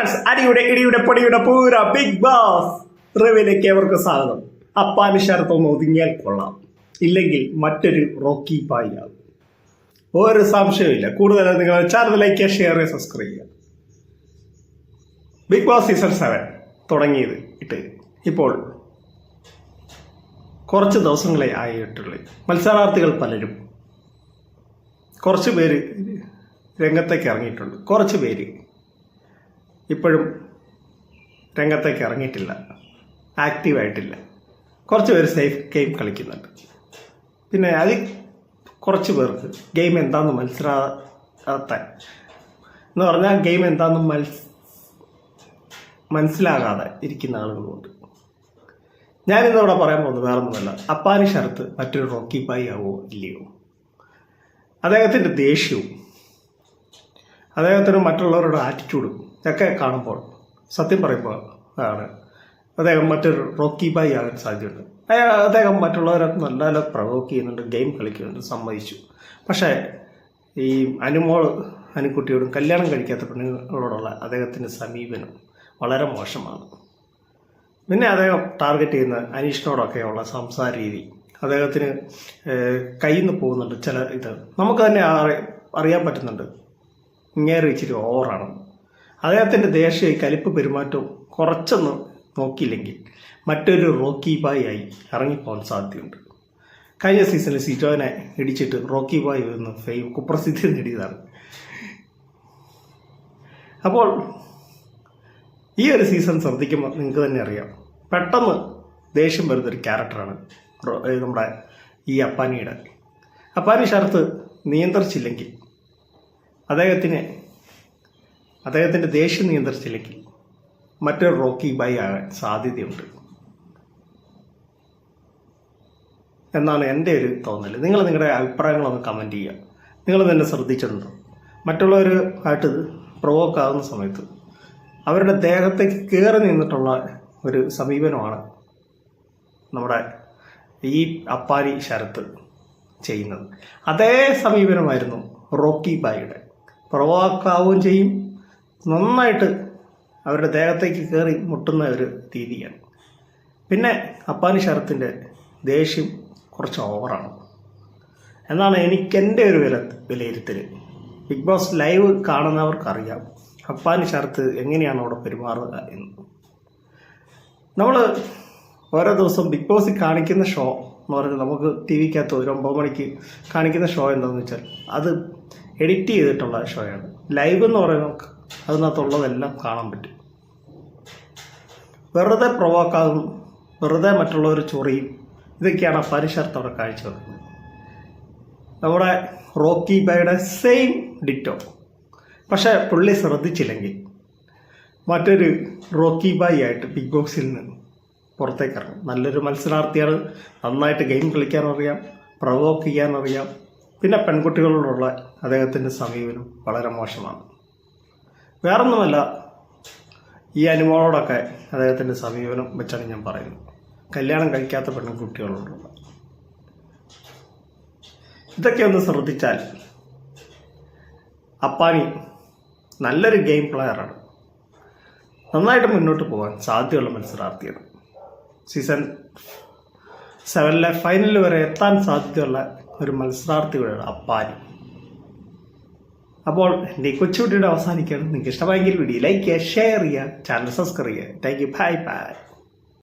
Friends അടിയുടെ ഇടിയുടെ പൊടിയുടെ പൂര ബിഗ് ബോസ് റിവിലേക്ക് അവർക്ക് സ്വാഗതം. അപ്പാന് ശരത്തൊന്ന് ഒതുങ്ങിയാൽ കൊള്ളാം. ഇല്ലെങ്കിൽ മറ്റൊരു റോക്കി പായി ആകും ഒരു സംശയമില്ല കൂടുതൽ നിങ്ങൾ ചാനൽ ലൈക്ക് ഷെയർ സബ്സ്ക്രൈബ് ചെയ്യുക. ബിഗ് ബോസ് സീസൺ സെവൻ തുടങ്ങിയത് ഇട്ട് ഇപ്പോൾ കുറച്ച് ദിവസങ്ങളെ ആയിട്ടുള്ളൂ. മത്സരാർത്ഥികൾ പലരും കുറച്ച് പേര് രംഗത്തേക്ക് ഇറങ്ങിയിട്ടുണ്ട്. കുറച്ച് പേര് ഇപ്പോഴും രംഗത്തേക്ക് ഇറങ്ങിയിട്ടില്ല. ആക്റ്റീവായിട്ടില്ല കുറച്ച് പേര് സേഫ് ഗെയിം കളിക്കുന്നുണ്ട്. പിന്നെ അതിൽ കുറച്ച് പേർക്ക് ഗെയിം എന്താണെന്ന് മനസ്സിലാകാത്ത എന്ന് പറഞ്ഞാൽ ഗെയിം എന്താണെന്ന് മനസ് മനസ്സിലാകാതെ ഇരിക്കുന്ന ആളുകളുമുണ്ട് ഞാനിന്നിവിടെ പറയാൻ പോകുന്നത് വേറെ ഒന്നുമല്ല. അപ്പാനി ശരത്ത് മറ്റൊരു റോക്കി ബായി ആവോ ഇല്ലയോ? അദ്ദേഹത്തിന്റെ ദേഷ്യവും അദ്ദേഹത്തിന് മറ്റുള്ളവരുടെ ആറ്റിറ്റ്യൂഡും ഒക്കെ കാണുമ്പോൾ സത്യം പറയുമ്പോൾ ആണ്. അദ്ദേഹം മറ്റൊരു റോക്കി ബായി ആകാൻ സാധ്യതയുണ്ട്. അയാൾ അദ്ദേഹം മറ്റുള്ളവരെ നല്ല നല്ല പ്രവോക്ക് ചെയ്യുന്നുണ്ട് ഗെയിം കളിക്കുന്നുണ്ട് സമ്മതിച്ചു. പക്ഷേ ഈ അനുമോൾ അനുക്കുട്ടിയോടും കല്യാണം കഴിക്കാത്ത പെണ്ണുങ്ങളോടുള്ള അദ്ദേഹത്തിന്റെ സമീപനം വളരെ മോശമാണ്. പിന്നെ അദ്ദേഹം ടാർഗറ്റ് ചെയ്യുന്ന അനീഷിനോടൊക്കെയുള്ള സംസാര രീതി. അദ്ദേഹത്തിന് കയ്യിൽ നിന്ന് പോകുന്നുണ്ട് ചില ഇത്. നമുക്ക് തന്നെ അറിയാൻ പറ്റുന്നുണ്ട്. ഇങ്ങേറെ ഇച്ചിരി ഓവറാണ് അദ്ദേഹത്തിന്റെ ദേഷ്യ കലിപ്പ് പെരുമാറ്റവും കുറച്ചൊന്ന് നോക്കിയില്ലെങ്കിൽ മറ്റൊരു റോക്കി ബായ് ആയി ഇറങ്ങിപ്പോകാൻ സാധ്യതയുണ്ട്. കഴിഞ്ഞ സീസണിൽ സിജോനെ ഇടിച്ചിട്ട് റോക്കി ബായ് എന്ന് ഫെയിം കുപ്രസിദ്ധി നേടിയതാണ്. അപ്പോൾ ഈ ഒരു സീസൺ ശ്രദ്ധിക്കുമ്പോൾ നിങ്ങൾക്ക് തന്നെ അറിയാം. പെട്ടെന്ന് ദേഷ്യം വരുന്നൊരു ക്യാരക്ടറാണ് നമ്മുടെ ഈ അപ്പാനിയുടെ. അപ്പാനി ഷർത്ത് നിയന്ത്രിച്ചില്ലെങ്കിൽ അദ്ദേഹത്തിന് അദ്ദേഹത്തിന്റെ ദേഷ്യം നിയന്ത്രിച്ചില്ലെങ്കിൽ മറ്റൊരു റോക്കി ബൈ ആകാൻ സാധ്യതയുണ്ട്. എന്നാണ് എന്റെ ഒരു തോന്നൽ നിങ്ങൾ നിങ്ങളുടെ അഭിപ്രായങ്ങളൊന്ന് കമന്റ് ചെയ്യുക. നിങ്ങൾ തന്നെ ശ്രദ്ധിച്ചിട്ടുണ്ടോ? മറ്റുള്ളവർ ആയിട്ട് പ്രൊവോക്ക് ആകുന്ന സമയത്ത് അവരുടെ ദേഹത്തേക്ക് കയറി നിന്നിട്ടുള്ള ഒരു സമീപനമാണ് നമ്മുടെ ഈ അപ്പാരി ശരത്ത് ചെയ്യുന്നത്. അതേ സമീപനമായിരുന്നു റോക്കി ബായിയുടെ പ്രൊവോക്കാവുകയും ചെയ്യും നന്നായിട്ട് അവരുടെ ദേഹത്തേക്ക് കയറി മുട്ടുന്ന ഒരു രീതിയാണ്. പിന്നെ അപ്പാനി ശരത്തിന്റെ ദേഷ്യം കുറച്ച് ഓവറാണ് എന്നാണ് എനിക്ക് എന്റെ ഒരു വില വിലയിരുത്തൽ ബിഗ് ബോസ് ലൈവ് കാണുന്നവർക്കറിയാം അപ്പാനി ശരത്ത് എങ്ങനെയാണ് അവിടെ പെരുമാറുക എന്ന്. നമ്മൾ ഓരോ ദിവസം ബിഗ് ബോസിൽ കാണിക്കുന്ന ഷോ എന്ന് പറയുന്നത് നമുക്ക് ടി വിക്കകത്ത് ഒരു ഒമ്പത് മണിക്ക് കാണിക്കുന്ന ഷോ എന്താണെന്ന് വെച്ചാൽ അത് എഡിറ്റ് ചെയ്തിട്ടുള്ള ഷോയാണ് ലൈവ് എന്ന് പറയുന്നത് അതിനകത്തുള്ളതെല്ലാം കാണാൻ പറ്റും. വെറുതെ പ്രൊവോക്കാകും വെറുതെ മറ്റുള്ളവർ ചൊറിയും. ഇതൊക്കെയാണ് അപ്പാനി ശരത്ത് അവിടെ കാഴ്ചവെക്കുന്നത്. നമ്മുടെ റോക്കി ബൈയുടെ സെയിം ഡിറ്റോ. പക്ഷേ പുള്ളി ശ്രദ്ധിച്ചില്ലെങ്കിൽ മറ്റൊരു റോക്കി ബായി ആയിട്ട് ബിഗ് ബോക്സിൽ നിന്ന് പുറത്തേക്ക് ഇറങ്ങും നല്ലൊരു മത്സരാർത്ഥിയാണ്. നന്നായിട്ട് ഗെയിം കളിക്കാൻ അറിയാം പ്രവോക്ക് ചെയ്യാൻ അറിയാം പിന്നെ പെൺകുട്ടികളോടുള്ള അദ്ദേഹത്തിന്റെ സമീപനം വളരെ മോശമാണ്. വേറൊന്നുമല്ല ഈ അനുമോളോടൊക്കെ അദ്ദേഹത്തിന്റെ സമീപനം വെച്ചാണ് ഞാൻ പറയുന്നത്. കല്യാണം കഴിക്കാത്ത പെൺകുട്ടികളോടുള്ള ഇതൊക്കെ ഒന്ന് ശ്രദ്ധിച്ചാൽ അപ്പാനി നല്ലൊരു ഗെയിം പ്ലെയറാണ് നന്നായിട്ട് മുന്നോട്ട് പോകാൻ സാധ്യതയുള്ള മത്സരാർത്ഥിയാണ്. സീസൺ സെവനിലെ ഫൈനലിൽ വരെ എത്താൻ സാധ്യതയുള്ള ഒരു മത്സരാർത്ഥിയുടെ അപ്പാനി. അപ്പോൾ എന്റെ കൊച്ചുകുട്ടിയുടെ അവസാനിക്കുകയാണ്. നിങ്ങൾക്ക് ഇഷ്ടമായെങ്കിൽ വീഡിയോ ലൈക്ക് ചെയ്യുക ഷെയർ ചെയ്യുക ചാനൽ സബ്സ്ക്രൈബ് ചെയ്യുക. Thank you bye bye